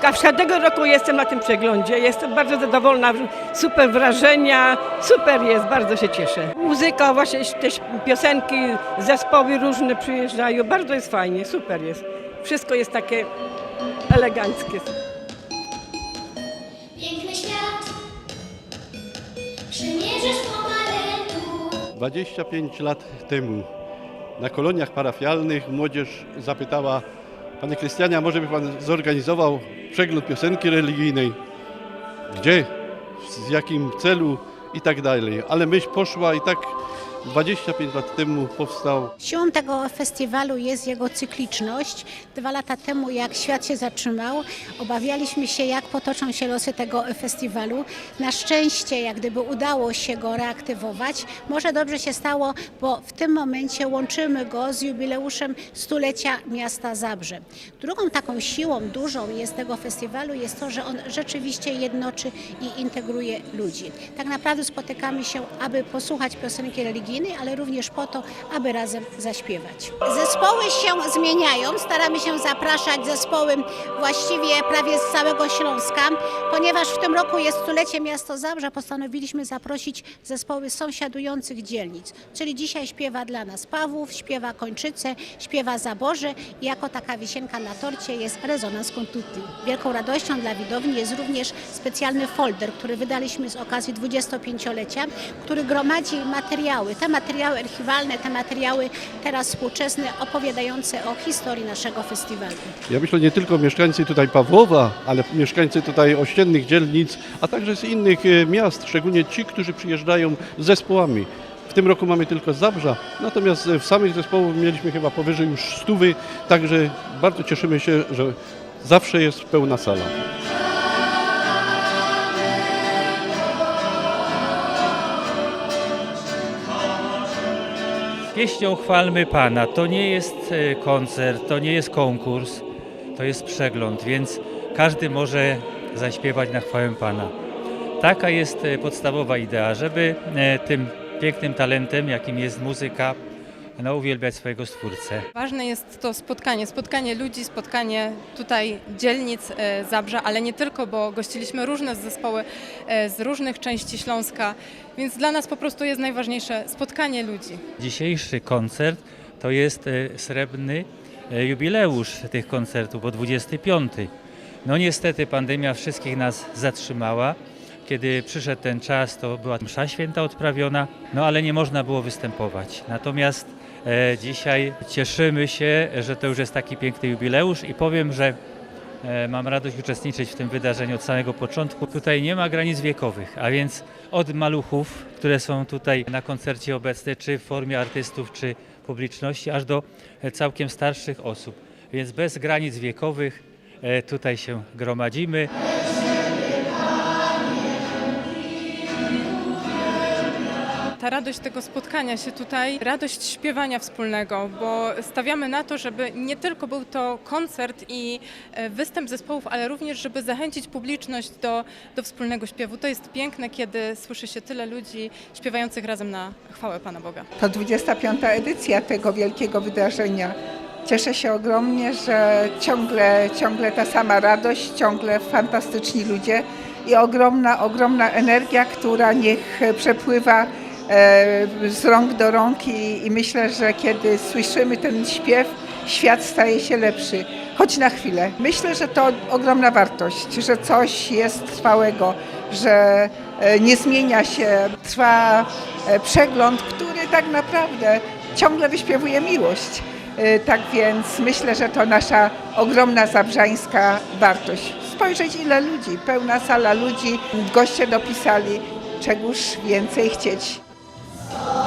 Każdego roku jestem na tym przeglądzie. Jestem bardzo zadowolona. Super wrażenia. Super jest, bardzo się cieszę. Muzyka, właśnie też piosenki, zespoły różne przyjeżdżają. Bardzo jest fajnie, super jest. Wszystko jest takie eleganckie. Piękny świat przymierzysz pomaleńku. 25 lat temu na koloniach parafialnych młodzież zapytała Panie Krystianie, a może by Pan zorganizował przegląd piosenki religijnej? Gdzie? Z jakim celu? I tak dalej. Ale myśl poszła i tak 25 lat temu powstał Siłą tego festiwalu jest jego cykliczność. Dwa lata temu, jak świat się zatrzymał, obawialiśmy się, jak potoczą się losy tego festiwalu. Na szczęście, jak gdyby udało się go reaktywować. Może dobrze się stało, bo w tym momencie łączymy go z jubileuszem stulecia miasta Zabrze. Drugą taką siłą dużą jest tego festiwalu jest to, że on rzeczywiście jednoczy i integruje ludzi. Tak naprawdę spotykamy się, aby posłuchać piosenki religijnej, ale również po to, aby razem zaśpiewać. Zespoły się zmieniają, staramy się zapraszać zespoły właściwie prawie z całego Śląska, ponieważ w tym roku jest stulecie miasto Zabrze, postanowiliśmy zaprosić zespoły sąsiadujących dzielnic, czyli dzisiaj śpiewa dla nas Pawłów, śpiewa Kończyce, śpiewa Zaborze i jako taka wisienka na torcie jest rezonans Contutti. Wielką radością dla widowni jest również specjalny folder, który wydaliśmy z okazji 25-lecia, który gromadzi materiały, te materiały archiwalne, te materiały teraz współczesne opowiadające o historii naszego festiwalu. Ja myślę nie tylko mieszkańcy tutaj Pawłowa, ale mieszkańcy tutaj ościennych dzielnic, a także z innych e, miast, szczególnie ci, którzy przyjeżdżają z zespołami. W tym roku mamy tylko Zabrza, natomiast w samych zespołów mieliśmy chyba powyżej już stówy, także bardzo cieszymy się, że zawsze jest pełna sala. Pieśnią chwalmy Pana. To nie jest e, koncert, to nie jest konkurs, to jest przegląd, więc każdy może zaśpiewać na chwałę Pana. Taka jest e, podstawowa idea, żeby e, tym pięknym talentem, jakim jest muzyka, no, uwielbiać swojego Stwórcę. Ważne jest to spotkanie, spotkanie ludzi, spotkanie tutaj dzielnic e, Zabrza, ale nie tylko, bo gościliśmy różne zespoły e, z różnych części Śląska, więc dla nas po prostu jest najważniejsze spotkanie ludzi. Dzisiejszy koncert to jest e, srebrny jubileusz tych koncertów, bo 25. No niestety pandemia wszystkich nas zatrzymała. Kiedy przyszedł ten czas, to była msza święta odprawiona, no ale nie można było występować. Natomiast dzisiaj cieszymy się, że to już jest taki piękny jubileusz i powiem, że E, Mam radość uczestniczyć w tym wydarzeniu od samego początku. Tutaj nie ma granic wiekowych, a więc od maluchów, które są tutaj na koncercie obecne, czy w formie artystów, czy publiczności, aż do e, całkiem starszych osób. Więc bez granic wiekowych e, tutaj się gromadzimy. Ta radość tego spotkania się tutaj, radość śpiewania wspólnego, bo stawiamy na to, żeby nie tylko był to koncert i e, występ zespołów, ale również, żeby zachęcić publiczność do, do wspólnego śpiewu. To jest piękne, kiedy słyszy się tyle ludzi śpiewających razem na chwałę Pana Boga. To 25. edycja tego wielkiego wydarzenia. Cieszę się ogromnie, że ciągle, ciągle ta sama radość, ciągle fantastyczni ludzie i ogromna, ogromna energia, która niech przepływa z rąk do rąk i, i myślę, że kiedy słyszymy ten śpiew, świat staje się lepszy, choć na chwilę. Myślę, że to ogromna wartość, że coś jest trwałego, że e, nie zmienia się, trwa e, przegląd, który tak naprawdę ciągle wyśpiewuje miłość. E, Tak więc myślę, że to nasza ogromna zabrzańska wartość. Spojrzeć ile ludzi, pełna sala ludzi, goście dopisali, czegoż więcej chcieć. 어.